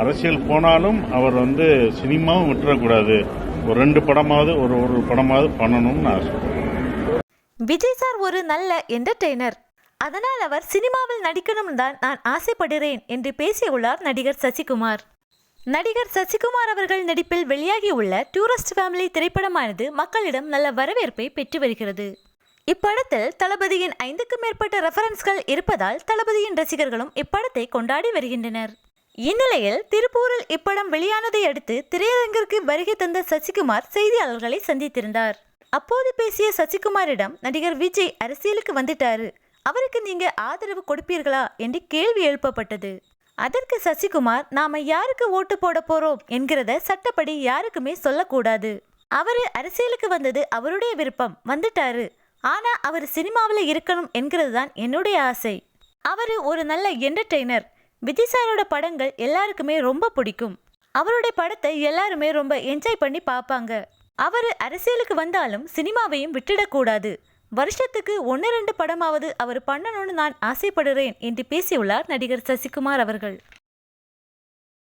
அரசியல் போனாலும் அவர் வந்து சினிமாவும் விட்டுறக்கூடாது. ஒரு ரெண்டு படமாவது ஒரு ஒரு படமாவது பண்ணணும்னு ஆசைப்படுறேன் விஜய் சார் ஒரு நல்ல என்டர்டெய்னர் அதனால் அவர் சினிமாவில் நடிக்கணும் தான் நான் ஆசைப்படுகிறேன் என்று பேசியுள்ளார் நடிகர் சசிகுமார். நடிகர் சசிகுமார் அவர்கள் நடிப்பில் வெளியாகியுள்ள டூரிஸ்ட் ஃபேமிலி திரைப்படமானது மக்களிடம் நல்ல வரவேற்பை பெற்று வருகிறது. இப்படத்தில் தளபதியின் ஐந்துக்கும் மேற்பட்ட ரெஃபரன்ஸ்கள் இருப்பதால் தளபதியின் ரசிகர்களும் இப்படத்தை கொண்டாடி வருகின்றனர். இந்நிலையில் திருப்பூரில் இப்படம் வெளியானதை அடுத்து திரையரங்கிற்கு வருகை தந்த சசிகுமார் செய்தியாளர்களை சந்தித்திருந்தார். அப்போது பேசிய சசிகுமாரிடம் நடிகர் விஜய் அரசியலுக்கு வந்துட்டாரு. அவருக்கு நீங்க ஆதரவு கொடுப்பீர்களா? என்று கேள்வி எழுப்பப்பட்டது. அதற்கு சசிகுமார் நாம யாருக்கு ஓட்டு போட போறோம்? என்கிறத சட்டப்படி யாருக்குமே சொல்லக்கூடாது. அவரு அரசியலுக்கு வந்தது அவருடைய விருப்பம் வந்துட்டாரு. ஆனா அவர் சினிமாவில் இருக்கணும் என்கிறது தான் என்னுடைய ஆசை. அவரு ஒரு நல்ல என்டர்டெய்னர் விதிசாரோட படங்கள் எல்லாருக்குமே ரொம்ப பிடிக்கும். அவருடைய படத்தை எல்லாருமே ரொம்ப என்ஜாய் பண்ணி பார்ப்பாங்க. அவர் அரசியலுக்கு வந்தாலும் சினிமாவையும் விட்டுடக்கூடாது. வருஷத்துக்கு ஒன்று ரெண்டு படமாவது அவர் பண்ணணும்னு நான் ஆசைப்படுறேன் என்று பேசியுள்ளார் நடிகர் சசிகுமார் அவர்கள்.